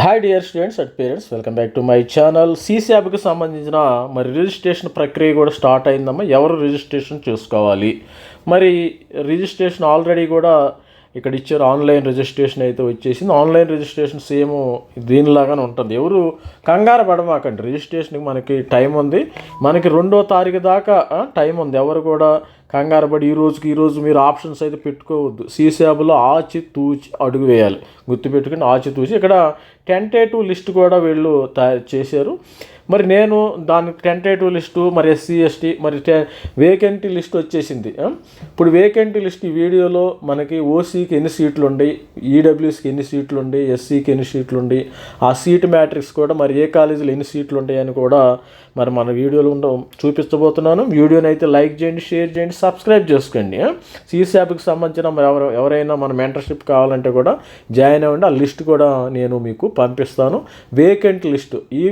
Hi dear students and parents welcome back to my channel సీసీఆబ్కి సంబంధించిన మరి registration ప్రక్రియ కూడా స్టార్ట్ అయిందమ్మా. ఎవరు రిజిస్ట్రేషన్ చేసుకోవాలి? మరి రిజిస్ట్రేషన్ ఆల్రెడీ కూడా ఇక్కడ ఇచ్చారు. ఆన్లైన్ రిజిస్ట్రేషన్ అయితే వచ్చేసింది. ఆన్లైన్ రిజిస్ట్రేషన్ సేమ్ దీనిలాగానే ఉంటుంది. ఎవరు కంగారు పడమాకండి. రిజిస్ట్రేషన్కి మనకి టైం ఉంది. మనకి రెండో తారీఖు దాకా టైం ఉంది. ఎవరు కూడా కంగారు పడి ఈ రోజుకి ఈ రోజు మీరు ఆప్షన్స్ అయితే పెట్టుకోవద్దు. సీసాబులో ఆచి తూచి అడుగు వేయాలి. గుర్తుపెట్టుకుని ఆచి తూచి. ఇక్కడ టెంటేటివ్ లిస్ట్ కూడా వీళ్ళు తయారు చేశారు. మరి నేను దాని టెంటేటివ్ లిస్టు మరి ఎస్సీ ఎస్టీ మరి టె వేకెంటీ లిస్ట్ వచ్చేసింది. ఇప్పుడు వేకెంటీ లిస్ట్ ఈ వీడియోలో మనకి ఓసీకి ఎన్ని సీట్లు ఉన్నాయి ఈడబ్ల్యూస్కి ఎన్ని సీట్లు ఉన్నాయి ఎస్సీకి ఎన్ని సీట్లు ఉన్నాయి ఆ సీట్ మ్యాట్రిక్స్ కూడా మరి ఏ కాలేజీలో ఎన్ని సీట్లు ఉంటాయని కూడా మరి మన వీడియోలో ఉండ చూపించబోతున్నాను వీడియోని అయితే లైక్ చేయండి షేర్ చేయండి సబ్స్క్రైబ్ చేసుకోండి. సీసాప్కి సంబంధించిన మరి ఎవరు ఎవరైనా మన మెంటర్షిప్ కావాలంటే కూడా జాయిన్ అవ్వండి. ఆ లిస్ట్ కూడా నేను మీకు పంపిస్తాను. Vacant list. ఈ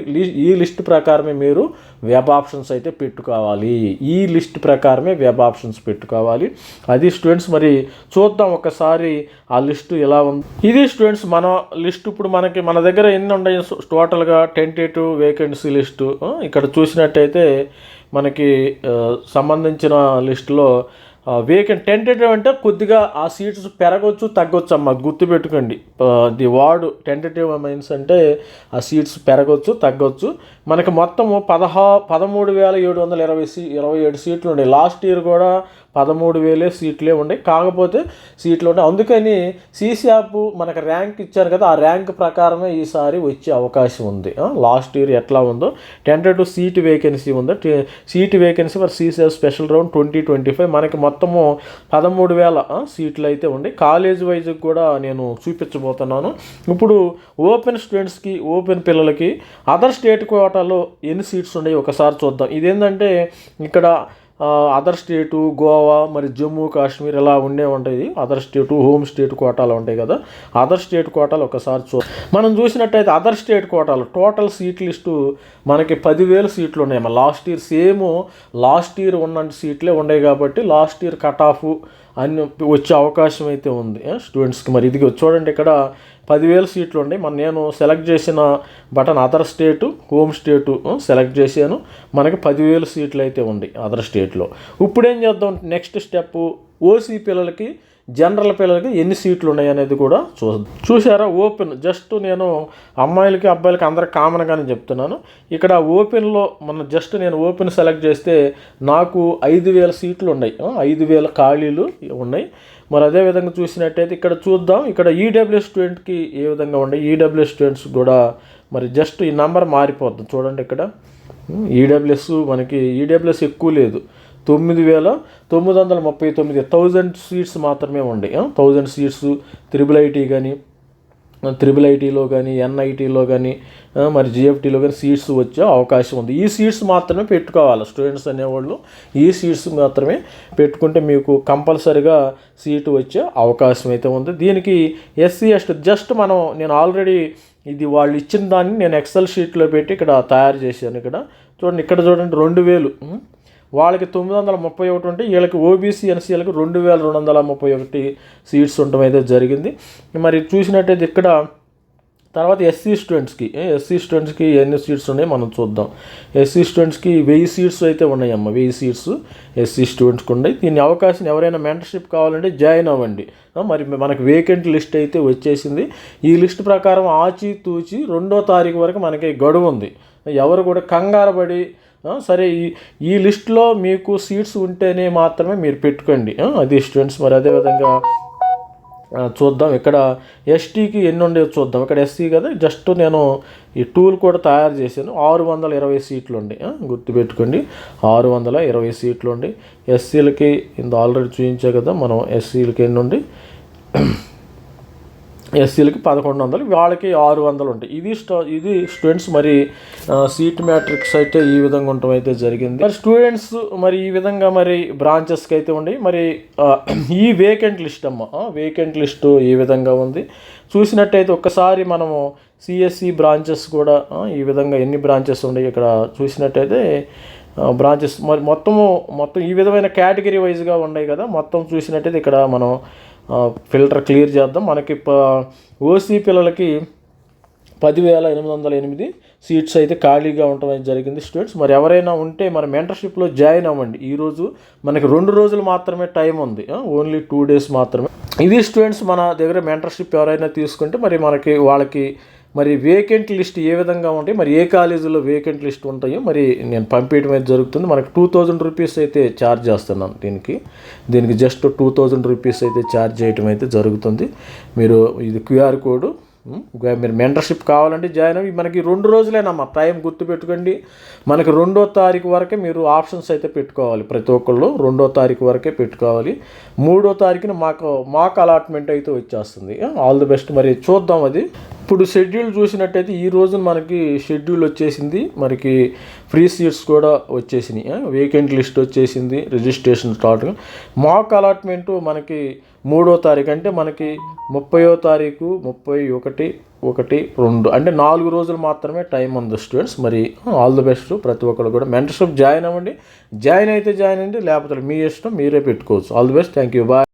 ఈ లిస్ట్ ప్రకారమే మీరు వెబ్ ఆప్షన్స్ అయితే పెట్టుకోవాలి. ఈ లిస్ట్ ప్రకారమే వెబ్ ఆప్షన్స్ పెట్టుకోవాలి. అది స్టూడెంట్స్ మరి చూద్దాం ఒకసారి ఆ లిస్టు ఎలా ఉంది. ఇది స్టూడెంట్స్ మన లిస్ట్ ఇప్పుడు మనకి మన దగ్గర ఎన్ని ఉన్నాయి? టోటల్గా టెంటేటివ్ వేకెన్సీ లిస్టు. ఇక్కడ చూసినట్టయితే మనకి సంబంధించిన లిస్టులో వేకెంట్ టెంటేటివ్ అంటే కొద్దిగా ఆ సీట్స్ పెరగవచ్చు తగ్గవచ్చు అమ్మ. గుర్తుపెట్టుకోండి. ది వార్డు టెంటేటివ్ మీన్స్ అంటే ఆ సీట్స్ పెరగవచ్చు తగ్గొచ్చు. మనకి మొత్తము పదహా పదమూడు వేల ఏడు వందల ఇరవై సీ ఇరవై ఏడు సీట్లు ఉన్నాయి లాస్ట్ ఇయర్ కూడా పదమూడు వేలే సీట్లే ఉన్నాయి కాకపోతే సీట్లు ఉన్నాయి అందుకని సీసీఆప్ మనకు ర్యాంక్ ఇచ్చారు కదా ఆ ర్యాంక్ ప్రకారమే ఈసారి వచ్చే అవకాశం ఉంది. లాస్ట్ ఇయర్ ఎట్లా ఉందో. టెంటేటివ్ సీట్ వేకెన్సీ ఉందో. సీట్ వేకెన్సీ మరి CCR special round twenty twenty five. మనకి మొత్తము పదమూడు వేల సీట్లు అయితే ఉండే. కాలేజ్ వైజ్ కూడా నేను చూపించబోతున్నాను. ఇప్పుడు ఓపెన్ స్టూడెంట్స్కి ఓపెన్ పిల్లలకి అదర్ స్టేట్ కోటాలో ఎన్ని సీట్స్ ఉన్నాయి ఒకసారి చూద్దాం. ఇదేంటంటే ఇక్కడ అదర్ స్టేటు గోవా మరి జమ్మూ కాశ్మీర్ ఇలా ఉండే ఉంటాయి. అదర్ స్టేటు హోమ్ స్టేట్ కోటాలు ఉంటాయి కదా. అదర్ స్టేట్ కోటాలు ఒకసారి చూ మనం చూసినట్టయితే అదర్ స్టేట్ కోటాలు టోటల్ సీట్ లిస్టు మనకి పదివేల సీట్లు ఉన్నాయి. Last year same last year ఉన్న సీట్లే ఉన్నాయి కాబట్టి లాస్ట్ ఇయర్ కట్ ఆఫ్ అన్ని వచ్చే అవకాశం అయితే ఉంది. స్టూడెంట్స్కి మరి ఇది చూడండి ఇక్కడ పదివేల సీట్లు ఉన్నాయి. మన నేను సెలెక్ట్ చేసిన button other state home state select చేశాను. మనకి పదివేల సీట్లు అయితే ఉన్నాయి అదర్ స్టేట్లో ఇప్పుడు ఏం చేద్దాం నెక్స్ట్ స్టెప్ ఓసీ పిల్లలకి జనరల్ పిల్లలకి ఎన్ని సీట్లు ఉన్నాయి అనేది కూడా చూద్దాం. చూసారా ఓపెన్. జస్ట్ నేను అమ్మాయిలకి అబ్బాయిలకి అందరికి కామన్గానే చెప్తున్నాను. ఇక్కడ ఓపెన్లో మన జస్ట్ నేను ఓపెన్ సెలెక్ట్ చేస్తే నాకు ఐదు వేల సీట్లు ఉన్నాయి. ఐదు వేల ఖాళీలు ఉన్నాయి. మరి అదే విధంగా చూసినట్టయితే ఇక్కడ చూద్దాం. ఇక్కడ ఈడబ్ల్యూ స్టూడెంట్కి ఏ విధంగా ఉన్నాయి? ఈడబ్ల్యూ స్టూడెంట్స్ కూడా మరి జస్ట్ ఈ నెంబర్ మారిపోద్ది. చూడండి ఇక్కడ. ఈడబ్ల్యూఎస్ మనకి ఈడబ్ల్యూఎస్ ఎక్కువ లేదు. తొమ్మిది వేల తొమ్మిది వందల ముప్పై తొమ్మిది థౌజండ్ సీట్స్ మాత్రమే ఉండే. థౌజండ్ సీట్స్ త్రిబుల్ ఐటీ కానీ త్రిబుల్ ఐటీలో కానీ ఎన్ఐటీలో కానీ మరి జిఎఫ్టీలో కానీ సీట్స్ వచ్చే అవకాశం ఉంది. ఈ సీట్స్ మాత్రమే పెట్టుకోవాలి స్టూడెంట్స్ అనేవాళ్ళు. ఈ సీట్స్ మాత్రమే పెట్టుకుంటే మీకు కంపల్సరిగా సీటు వచ్చే అవకాశం అయితే ఉంది. దీనికి ఎస్సీ ఎస్టీ జస్ట్ మనం నేను ఆల్రెడీ ఇది వాళ్ళు ఇచ్చిన దాన్ని నేను ఎక్సెల్ షీట్లో పెట్టి ఇక్కడ తయారు చేశాను ఇక్కడ. చూడండి ఇక్కడ చూడండి రెండు వేలు. వాళ్ళకి తొమ్మిది వందల ముప్పై ఒకటి ఉంటే వీళ్ళకి ఓబీసీ ఎన్సీఎల్కి రెండు వేల రెండు వందల ముప్పై ఒకటి సీట్స్ ఉండటం అయితే జరిగింది. మరి చూసినట్టయితే ఇక్కడ తర్వాత ఎస్సీ స్టూడెంట్స్కి ఎస్సీ స్టూడెంట్స్కి ఎన్ని సీట్స్ ఉన్నాయి మనం చూద్దాం. ఎస్సీ స్టూడెంట్స్కి వెయ్యి సీట్స్ అయితే ఉన్నాయమ్మ వెయ్యి సీట్స్ ఎస్సీ స్టూడెంట్స్కి ఉన్నాయి. దీని అవకాశం ఎవరైనా మెంటర్షిప్ కావాలంటే జాయిన్ అవ్వండి. మరి మనకి వేకెంట్ లిస్ట్ అయితే వచ్చేసింది. ఈ లిస్ట్ ప్రకారం ఆచి తూచి రెండో తారీఖు వరకు మనకి గడువు ఉంది. ఎవరు కూడా కంగారుపడి సరే ఈ ఈ లిస్ట్లో మీకు సీట్స్ ఉంటేనే మాత్రమే మీరు పెట్టుకోండి. అది స్టూడెంట్స్ మరి అదేవిధంగా చూద్దాం. ఇక్కడ ఎస్టీకి ఎన్ని ఉండేవి చూద్దాం. ఇక్కడ ఎస్సీ కదా జస్ట్ నేను ఈ టూల్ కూడా తయారు చేశాను. ఆరు వందల ఇరవై సీట్లు ఉండి. గుర్తుపెట్టుకోండి. ఆరు వందల ఇరవై సీట్లు ఉండి. ఎస్సీలకి ఇంత ఆల్రెడీ చూపించా కదా మనం ఎస్సీలకి ఎన్ని ఉండి? ఎస్సీలకి పదకొండు వందలు వాళ్ళకి ఆరు వందలు ఉంటాయి. ఇది స్టా ఇది స్టూడెంట్స్ మరి సీట్ మ్యాట్రిక్స్ అయితే ఈ విధంగా ఉండటం అయితే జరిగింది. మరి స్టూడెంట్స్ మరి ఈ విధంగా మరి బ్రాంచెస్కి అయితే ఉండి మరి ఈ వేకెంట్ లిస్ట్ అమ్మ వేకెంట్ లిస్ట్ ఈ విధంగా ఉంది. చూసినట్టయితే ఒక్కసారి మనము సిఎస్సి బ్రాంచెస్ కూడా ఈ విధంగా ఎన్ని బ్రాంచెస్ ఉన్నాయి ఇక్కడ చూసినట్టయితే బ్రాంచెస్ మరి మొత్తము మొత్తం ఈ విధమైన కేటగిరీ వైజ్గా ఉన్నాయి కదా మొత్తం చూసినట్టయితే ఇక్కడ మనం ఫిల్టర్ క్లియర్ చేద్దాం. మనకి ఓసీ పిల్లలకి పదివేల ఎనిమిది వందల ఎనిమిది సీట్స్ అయితే ఖాళీగా ఉండటం జరిగింది స్టూడెంట్స్. మరి ఎవరైనా ఉంటే మన మెంటర్షిప్లో జాయిన్ అవ్వండి. ఈరోజు మనకి రెండు రోజులు మాత్రమే టైం ఉంది. ఓన్లీ టూ డేస్ మాత్రమే. ఇది స్టూడెంట్స్ మన దగ్గర మెంటర్షిప్ ఎవరైనా తీసుకుంటే మరి మనకి వాళ్ళకి మరి వేకెంట్ లిస్ట్ ఏ విధంగా ఉంటాయి? మరి ఏ కాలేజీలో వేకెంట్ లిస్ట్ ఉంటాయో మరి నేను పంపించడం అయితే జరుగుతుంది. మనకి టూ థౌజండ్ రూపీస్ అయితే ఛార్జ్ చేస్తున్నాను దీనికి. దీనికి జస్ట్ టూ థౌజండ్ రూపీస్ అయితే ఛార్జ్ చేయడం అయితే జరుగుతుంది. మీరు ఇది క్యూఆర్ కోడ్ ఇంకా మీరు మెంటర్షిప్ కావాలంటే జాయిన్ అయ్యి మనకి రెండు రోజులేనమ్మా టైం గుర్తుపెట్టుకోండి. మనకి రెండో తారీఖు వరకే మీరు ఆప్షన్స్ అయితే పెట్టుకోవాలి. ప్రతి ఒక్కళ్ళు రెండో తారీఖు వరకే పెట్టుకోవాలి. మూడో తారీఖున మాకు మాకు అలాట్మెంట్ అయితే వచ్చేస్తుంది. ఆల్ ది బెస్ట్ మరి చూద్దాం అది. ఇప్పుడు షెడ్యూల్ చూసినట్టయితే ఈ రోజు మనకి షెడ్యూల్ వచ్చేసింది. మనకి ఫ్రీ సీట్స్ కూడా వచ్చేసినాయి. వేకెంట్ లిస్ట్ వచ్చేసింది రిజిస్ట్రేషన్ స్టార్ట్ మాక్ అలాట్మెంటు మనకి మూడో తారీఖు అంటే మనకి ముప్పయో తారీఖు ముప్పై ఒకటి ఒకటి రెండు అంటే నాలుగు రోజులు మాత్రమే టైం ఉంది స్టూడెంట్స్ మరి ఆల్ ది బెస్ట్ ప్రతి ఒక్కరు కూడా. మెంటర్షిప్ జాయిన్ అవ్వండి. జాయిన్ అయితే జాయిన్ అవ్వండి లేకపోతే మీ ఇష్టం మీరే పెట్టుకోవచ్చు. All the best thank you bye